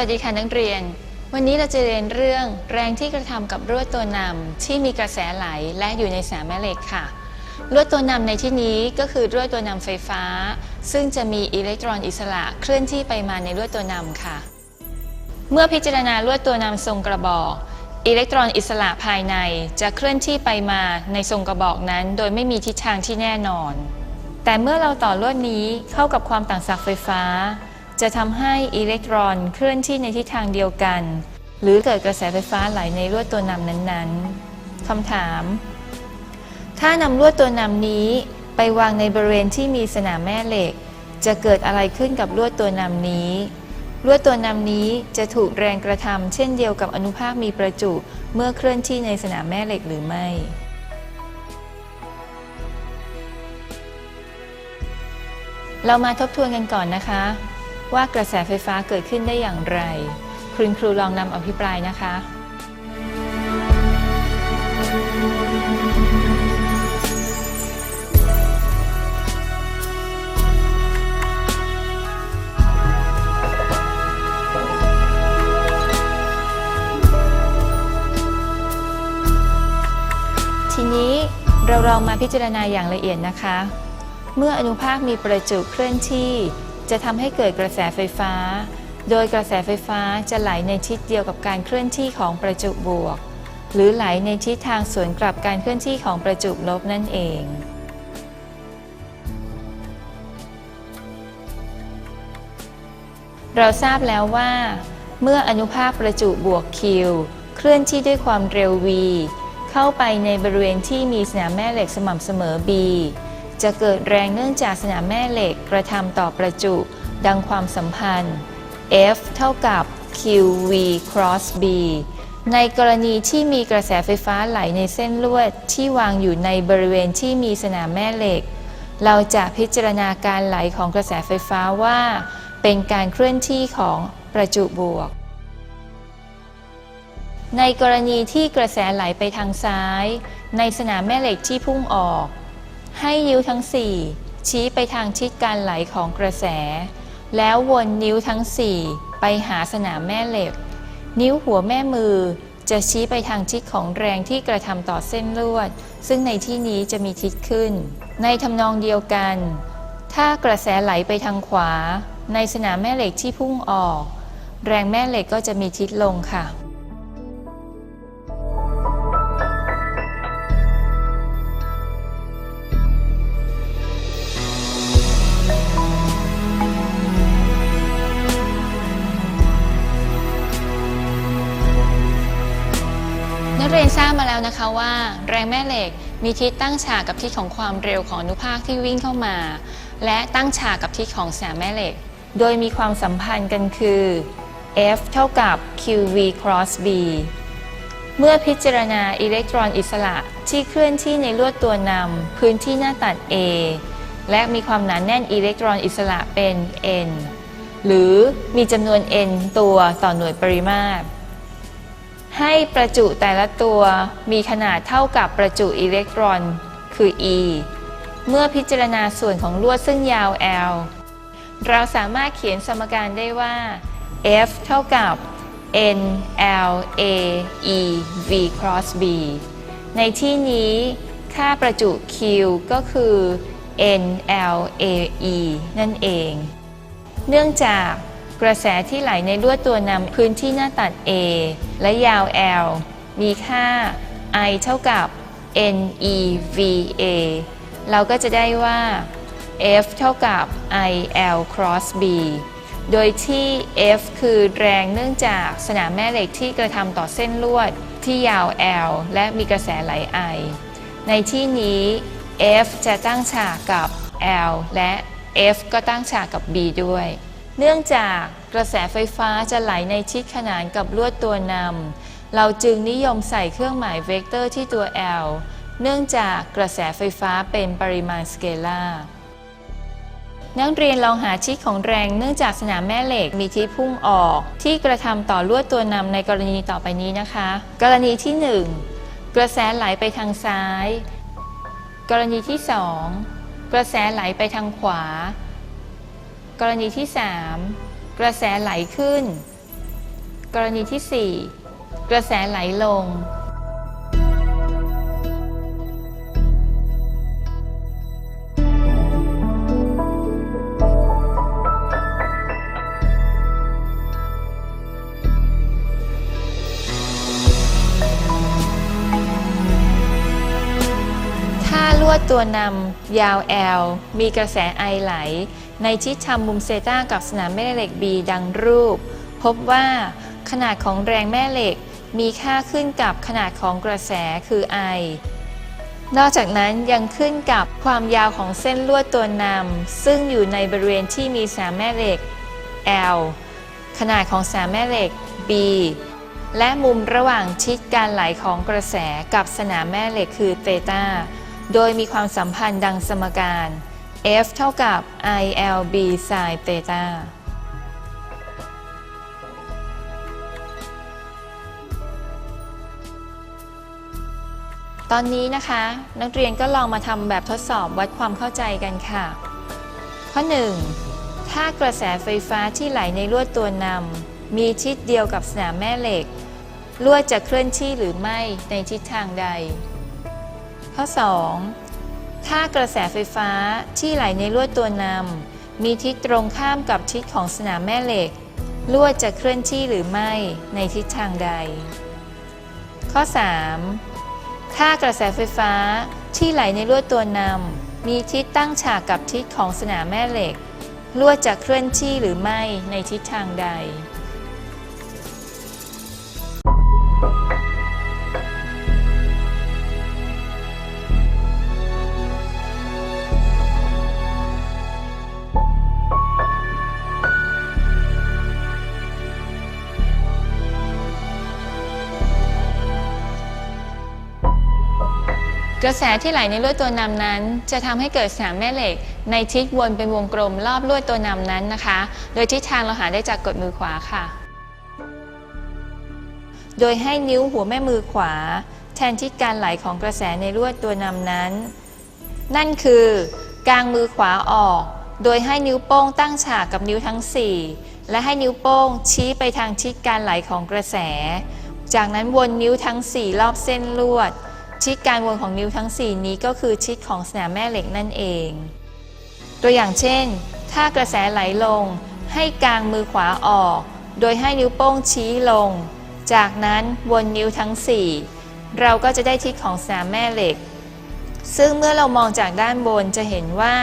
วัสดีค่ะนักเรียน วันนี้เราจะเรียนเรื่องแรงที่กระทำกับลวดตัวนำที่มีกระแสไหลและอยู่ในสามแม่เหล็กค่ะลวดตัวนำในที่นี้ก็คือลวดตัวนำไฟฟ้า ซึ่งจะมีอิเล็กตรอนอิสระเคลื่อนที่ไปมาในลวดตัวนำค่ะ เมื่อพิจารณาลวดตัวนำทรงกระบอก อิเล็กตรอนอิสระภายในจะเคลื่อนที่ไปมาในทรงกระบอกนั้น โดยไม่มีทิศทางที่แน่นอน แต่เมื่อเราต่อลวดนี้เข้ากับความต่างศักย์ไฟฟ้า จะทำให้อิเล็กตรอนเคลื่อนที่ในทิศทางเดียวกัน หรือเกิดกระแสไฟฟ้าไหลในลวดตัวนำนั้นๆคำถาม ถ้านำลวดตัวนำนี้ไปวางในบริเวณที่มีสนามแม่เหล็ก จะเกิดอะไรขึ้นกับลวดตัวนำนี้ ลวดตัวนำนี้จะถูกแรงกระทำเช่นเดียวกับอนุภาคมีประจุเมื่อเคลื่อนที่ในสนามแม่เหล็กหรือไม่เรามาทบทวนกันก่อนนะคะ ว่ากระแสไฟฟ้าเกิดขึ้นได้อย่างไร คุณครูลองนำอภิปรายนะคะ ทีนี้เราลองมาพิจารณาอย่างละเอียดนะคะ เมื่ออนุภาคมีประจุเคลื่อนที่ จะทำให้เกิดกระแสไฟฟ้า โดยกระแสไฟฟ้าจะไหลในทิศเดียวกับการเคลื่อนที่ของประจุบวก หรือไหลในทิศทางสวนกลับการเคลื่อนที่ของประจุลบนั่นเองเราทราบแล้วว่า เมื่ออนุภาคประจุบวก Q เคลื่อนที่ด้วยความเร็ว v เข้าไปในบริเวณที่มีสนามแม่เหล็กสม่ำเสมอ B จะเกิดแรงเนื่องจากสนามแม่เหล็กกระทำต่อประจุ ดังความสัมพันธ์ F เท่ากับ QV cross B ในกรณีที่มีกระแสไฟฟ้าไหลในเส้นลวดที่วางอยู่ในบริเวณที่มีสนามแม่เหล็ก เราจะพิจารณาการไหลของกระแสไฟฟ้าว่า เป็นการเคลื่อนที่ของประจุบวก ในกรณีที่กระแสไหลไปทางซ้าย ในสนามแม่เหล็กที่พุ่งออก ให้นิ้วทั้ง 4 ชี้ไปทางทิศการไหลของกระแส แล้ววนนิ้วทั้ง 4 ไปหาสนามแม่เหล็ก นิ้วหัวแม่มือจะชี้ไปทางทิศของแรงที่กระทำต่อเส้นลวด ซึ่งในที่นี้จะมีทิศขึ้น ในทำนองเดียวกัน ถ้ากระแสไหลไปทางขวา ในสนามแม่เหล็กที่พุ่งออก แรงแม่เหล็กก็จะมีทิศลงค่ะ เรียนทราบมาแล้วนะคะว่า แรงแม่เหล็กมีทิศตั้งฉากกับทิศของความเร็วของอนุภาคที่วิ่งเข้ามา และตั้งฉากกับทิศของสนามแม่เหล็ก โดยมีความสัมพันธ์กันคือ F เท่ากับ QV cross B เมื่อพิจารณาอิเล็กตรอนอิสระที่เคลื่อนที่ในลวดตัวนำพื้นที่หน้าตัด A และมีความหนาแน่นอิเล็กตรอนอิสระเป็น N หรือมีจำนวน N ตัวต่อหน่วยปริมาตร ให้ประจุแต่ละตัวมีขนาดเท่ากับประจุอิเล็กตรอน คือ e เมื่อพิจารณาส่วนของลวดซึ่งยาว l เราสามารถเขียนสมการได้ว่า f เท่ากับ n l a e v cross b ในที่นี้ค่าประจุ q ก็คือ n l a e นั่นเอง เนื่องจาก กระแสที่ไหลในลวดตัวนำพื้นที่หน้าตัด A และยาว L มีค่า I เท่ากับ N E V A เราก็จะได้ว่า F เท่ากับ I L cross B โดยที่ F คือแรงเนื่องจากสนามแม่เหล็กที่กระทำต่อเส้นลวดที่ยาว L และมีกระแสไหล I ในที่นี้ F จะตั้งฉากกับ L และ F ก็ตั้งฉากกับ B ด้วย เนื่องจากกระแสไฟฟ้าจะไหลในทิศขนานกับลวดตัวนำ เราจึงนิยมใส่เครื่องหมายเวกเตอร์ที่ตัว L เนื่องจากกระแสไฟฟ้าเป็นปริมาณสเกลาร์นักเรียนลองหาทิศของแรงเนื่องจากสนามแม่เหล็กมีทิศพุ่งออก ที่กระทำต่อลวดตัวนำในกรณีต่อไปนี้นะคะ กรณีที่ 1 กระแสไหลไปทางซ้าย กรณีที่ 2 กระแสไหลไปทางขวา กรณีที่ 3 กระแสไหลขึ้น กรณีที่ 4 กระแสไหลลง ถ้าลวดตัวนำยาว L มีกระแสไอไหล ในทิศทำมุมเซตากับสนามแม่เหล็ก B ดังรูป พบว่าขนาดของแรงแม่เหล็กมีค่าขึ้นกับขนาดของกระแสคือ I นอกจากนั้นยังขึ้นกับความยาวของเส้นลวดตัวนำซึ่งอยู่ในบริเวณที่มีสนามแม่เหล็ก L ขนาดของสนามแม่เหล็ก B และมุมระหว่างทิศการไหลของกระแสกับสนามแม่เหล็กคือเตตาโดยมีความสัมพันธ์ดังสมการ F เท่ากับ ILB sin เตตาตอนนี้นะคะ นักเรียนก็ลองมาทำแบบทดสอบวัดความเข้าใจกันค่ะ ข้อ 1. ถ้ากระแสไฟฟ้าที่ไหลในลวดตัวนำมีทิศเดียวกับสนามแม่เหล็ก ลวดจะเคลื่อนที่หรือไม่ในทิศทางใด ข้อ 2. ถ้ากระแสไฟฟ้าที่ไหลในลวดตัวนำมีทิศตรงข้ามกับทิศของสนามแม่เหล็ก ลวดจะเคลื่อนที่หรือไม่ในทิศทางใด ข้อ 3. ถ้ากระแสไฟฟ้าที่ไหลในลวดตัวนำมีทิศตั้งฉากกับทิศของสนามแม่เหล็ก ลวดจะเคลื่อนที่หรือไม่ในทิศทางใด กระแสที่ไหลในลวดตัวนำนั้น จะทำให้เกิดสนามแม่เหล็ก ในทิศวนเป็นวงกลมรอบลวดตัวนำนั้นนะคะ โดยทิศทางเราหาได้จากกดมือขวาค่ะ โดยให้นิ้วหัวแม่มือขวา แทนทิศการไหลของกระแสในลวดตัวนำนั้น นั่นคือกางมือขวาออก โดยให้นิ้วโป้งตั้งฉากกับนิ้วทั้ง 4 และให้นิ้วโป้งชี้ไปทางทิศการไหลของกระแส จากนั้นวนนิ้วทั้ง 4 รอบเส้นลวด ทิศการวนของนิ้วทั้ง 4 นี้ก็คือทิศของสนามแม่เหล็กนั่นเอง ตัวอย่างเช่น ถ้ากระแสไหลลง ให้กางมือขวาออก โดยให้นิ้วโป้งชี้ลง จากนั้นวนนิ้วทั้ง 4 เราก็จะได้ทิศของสนามแม่เหล็ก ซึ่งเมื่อเรามองจากด้านบนจะเห็นว่า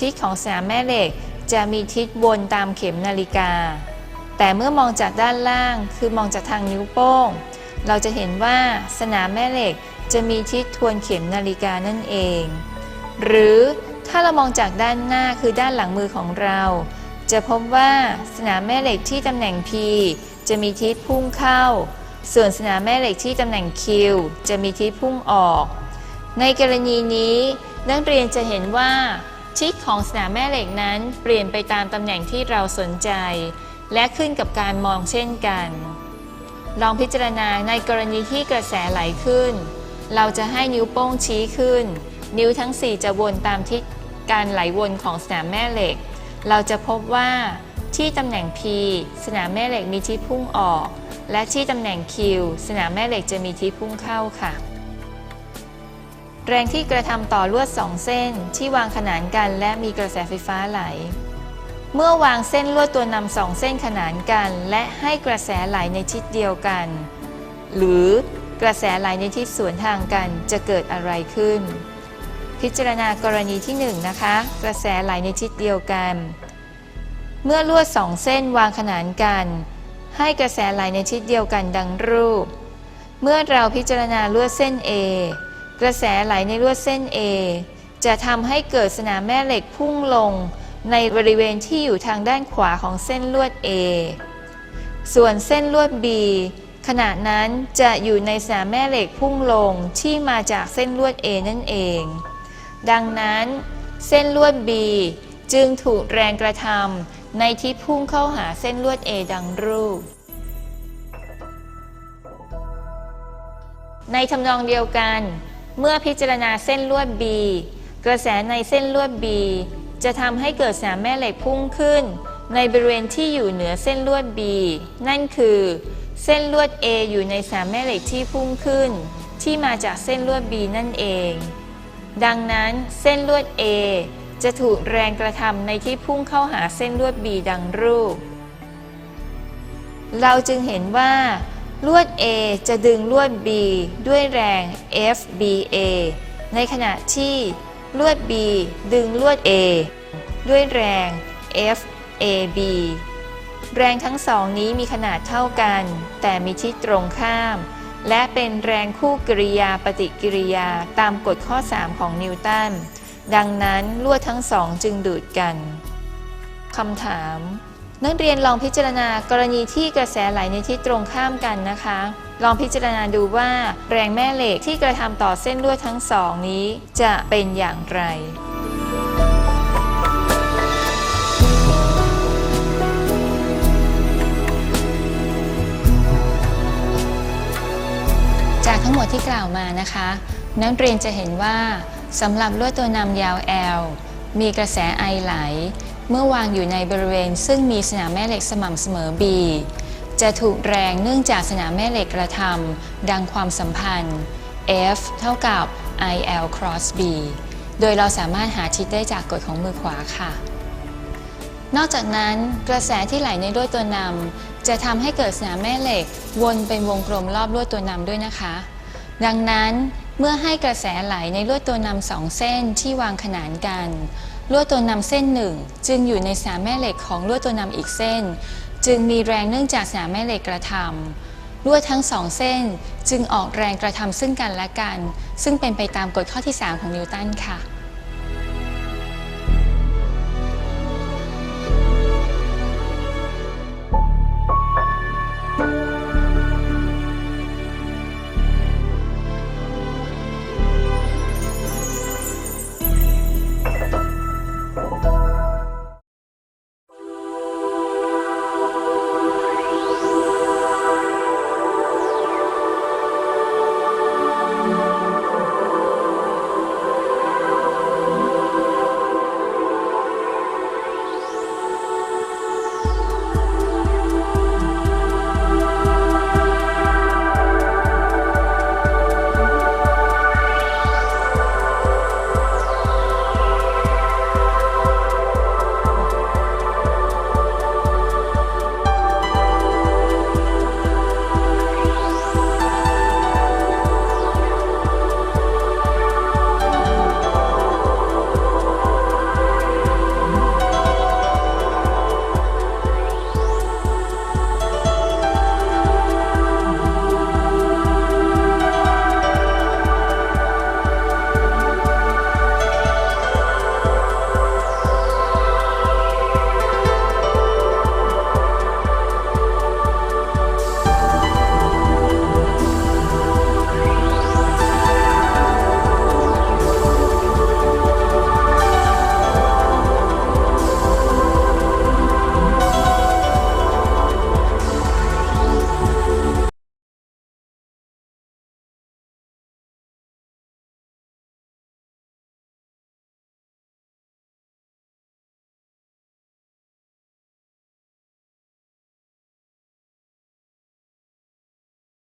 ทิศของสนามแม่เหล็กจะมีทิศวนตามเข็มนาฬิกา แต่เมื่อมองจากด้านล่างคือมองจากทางนิ้วโป้ง เราจะเห็นว่าสนามแม่เหล็ก จะมีทิศทวนเข็มนาฬิกานั่นเอง หรือถ้าเรามองจากด้านหน้าคือด้านหลังมือของเรา จะพบว่าสนามแม่เหล็กที่ตำแหน่ง P จะมีทิศพุ่งเข้า ส่วนสนามแม่เหล็กที่ตำแหน่ง Q จะมีทิศพุ่งออก ในกรณีนี้นักเรียนจะเห็นว่าทิศของสนามแม่เหล็กนั้นเปลี่ยนไปตามตำแหน่งที่เราสนใจ และขึ้นกับการมองเช่นกัน ลองพิจารณาในกรณีที่กระแสไหลขึ้น เราจะให้นิ้วโป้งชี้ขึ้น นิ้วทั้ง 4 จะวนตามทิศการไหลวนของสนามแม่เหล็ก เราจะพบว่าที่ตำแหน่ง P สนามแม่เหล็กมีทิศพุ่งออก และที่ตำแหน่ง Q สนามแม่เหล็กจะมีทิศพุ่งเข้าค่ะ แรงที่กระทำต่อลวด 2 เส้นที่วางขนานกันและมีกระแสไฟฟ้าไหล เมื่อวางเส้นลวดตัวนำสองเส้นขนานกัน และให้กระแสไหลในทิศเดียวกัน หรือ กระแสไหลในทิศสวนทางกันจะเกิดอะไรขึ้น พิจารณากรณีที่1นะคะ กระแสไหลในทิศเดียวกัน เมื่อลวดสองเส้นวางขนานกัน ให้กระแสไหลในทิศเดียวกันดังรูป เมื่อเราพิจารณาลวดเส้น A กระแสไหลในลวดเส้น A จะทำให้เกิดสนามแม่เหล็กพุ่งลงในบริเวณที่อยู่ทางด้านขวาของเส้นลวด A ส่วนเส้นลวด B ขณะนั้นจะอยู่ในสามแม่เหล็กพุ่งลงที่มาจากเส้นลวด A นั่นเอง ดังนั้น เส้นลวด B จึงถูกแรงกระทำในทิศพุ่งเข้าหาเส้นลวด A ดังรูป ในทำนองเดียวกัน เมื่อพิจารณาเส้นลวด B กระแสในเส้นลวด B จะทำให้เกิดสามแม่เหล็กพุ่งขึ้น ในบริเวณที่อยู่เหนือเส้นลวด B นั่นคือ เส้นลวด A อยู่ในสามแม่เหล็กที่พุ่งขึ้น ที่มาจากเส้นลวด B นั่นเอง ดังนั้นเส้นลวด A จะถูกแรงกระทำในที่พุ่งเข้าหาเส้นลวด B ดังรูป เราจึงเห็นว่า ลวด A จะดึงลวด B ด้วยแรง FBA ในขณะที่ลวด B ดึงลวด A ด้วยแรง FAB แรงทั้งสองนี้มีขนาดเท่ากัน แต่มีทิศตรงข้าม และเป็นแรงคู่กริยาปฏิกิริยาตามกฎข้อ 3 ของนิวตัน ดังนั้นลวดทั้งสองจึงดูดกันคำถาม นักเรียนลองพิจารณากรณีที่กระแสไหลในทิศตรงข้ามกันนะคะ ลองพิจารณาดูว่าแรงแม่เหล็กที่กระทำต่อเส้นลวดทั้งสองนี้จะเป็นอย่างไร ทั้งหมดที่กล่าวมานะคะ นักเรียนจะเห็นว่าสำหรับลวดตัวนำยาว L มีกระแสไอไหล เมื่อวางอยู่ในบริเวณ ซึ่งมีสนามแม่เหล็กสม่ำเสมอ B จะถูกแรงเนื่องจากสนามแม่เหล็กกระทำดังความสัมพันธ์ F เท่ากับ IL cross B โดยเราสามารถหาทิศได้จากกฎของมือขวาค่ะ นอกจากนั้นกระแสที่ไหลในลวดตัวนำจะทำให้เกิดสนามแม่เหล็กวนเป็นวงกลมรอบลวดตัวนำด้วยนะคะ ดังนั้นเมื่อให้กระแสไหลในลวดตัวนำสองเส้นที่วางขนานกัน ลวดตัวนำเส้นหนึ่งจึงอยู่ในสนามแม่เหล็กของลวดตัวนำอีกเส้น จึงมีแรงเนื่องจากสนามแม่เหล็กกระทำลวดทั้งสองเส้นจึงออกแรงกระทำซึ่งกันและกัน ซึ่งเป็นไปตามกฎข้อที่ 3 ของนิวตันค่ะ